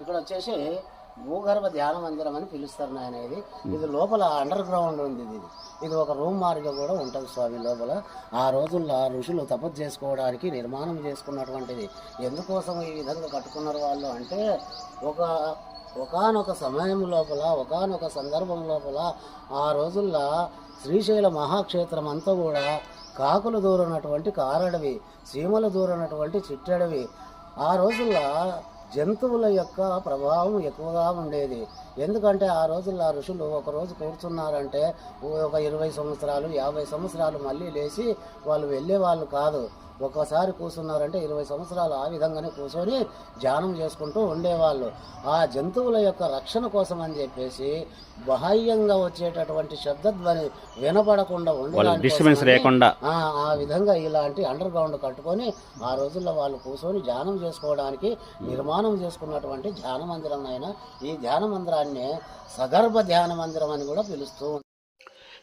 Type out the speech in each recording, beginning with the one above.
ఇక్కడ వచ్చేసి భూగర్భ ధ్యాన మందిరం అని పిలుస్తారు నాయన ఇది ఇది లోపల అండర్ గ్రౌండ్ ఉంది ఇది. ఇది ఒక రూమ్ మారిగా కూడా ఉంటుంది స్వామి లోపల. ఆ రోజుల్లో ఆ ఋషులు తపస్సు చేసుకోవడానికి నిర్మాణం చేసుకున్నటువంటిది. ఎందుకోసం ఈ విధంగా కట్టుకున్నారు వాళ్ళు అంటే ఒక ఒకానొక సమయం లోపల ఒకానొక సందర్భం లోపల ఆ రోజుల్లో శ్రీశైల మహాక్షేత్రం అంతా కూడా కాకులు దూరనటువంటి కారడవి సీమలు దూరనటువంటి చిట్టడవి. ఆ రోజుల్లో జంతువుల యొక్క ప్రభావం ఎక్కువగా ఉండేది. ఎందుకంటే ఆ రోజుల్లో ఆ ఋషులు ఒకరోజు కూర్చున్నారంటే ఒక ఇరవై సంవత్సరాలు యాభై సంవత్సరాలు మళ్ళీ లేచి వాళ్ళు వెళ్ళే వాళ్ళు కాదు. ఒక్కసారి కూర్చున్నారంటే ఇరవై సంవత్సరాలు ఆ విధంగానే కూర్చొని ధ్యానం చేసుకుంటూ ఉండేవాళ్ళు ఆ జంతువుల యొక్క రక్షణ కోసం అని చెప్పేసి బాహ్యంగా వచ్చేటటువంటి శబ్దధ్వని వినపడకుండా డిస్టర్బెన్స్ లేకుండా ఆ విధంగా ఇలాంటి అండర్ గ్రౌండ్ కట్టుకొని ఆ రోజుల్లో వాళ్ళు కూర్చొని ధ్యానం చేసుకోవడానికి నిర్మాణం చేసుకున్నటువంటి ధ్యాన మందిరం అయినా ఈ ధ్యాన మందిరాన్ని సగర్భ ధ్యాన మందిరం అని కూడా పిలుస్తూ.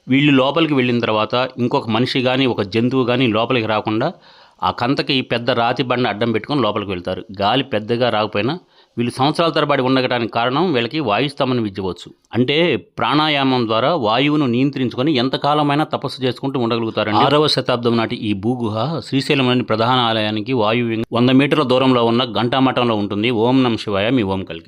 వీళ్ళు లోపలికి వెళ్ళిన తర్వాత ఇంకొక మనిషి కానీ ఒక జంతువు కానీ లోపలికి రాకుండా ఆ కంతకి పెద్ద రాతి బండ అడ్డం పెట్టుకొని లోపలికి వెళ్తారు. గాలి పెద్దగా రాకపోయినా వీళ్ళు సంవత్సరాల తరబడి ఉండటానికి కారణం వీళ్ళకి వాయుస్తంభన విద్యవచ్చు అంటే ప్రాణాయామం ద్వారా వాయువును నియంత్రించుకొని ఎంతకాలమైనా తపస్సు చేసుకుంటూ ఉండగలుగుతారు ఆరవ శతాబ్దం నాటి ఈ భూగుహ శ్రీశైలంలోని ప్రధాన ఆలయానికి వాయువు వంద మీటర్ల దూరంలో ఉన్న ఘంటామఠంలో ఉంటుంది. ఓం నమ శివాయ మీ ఓం కలిగి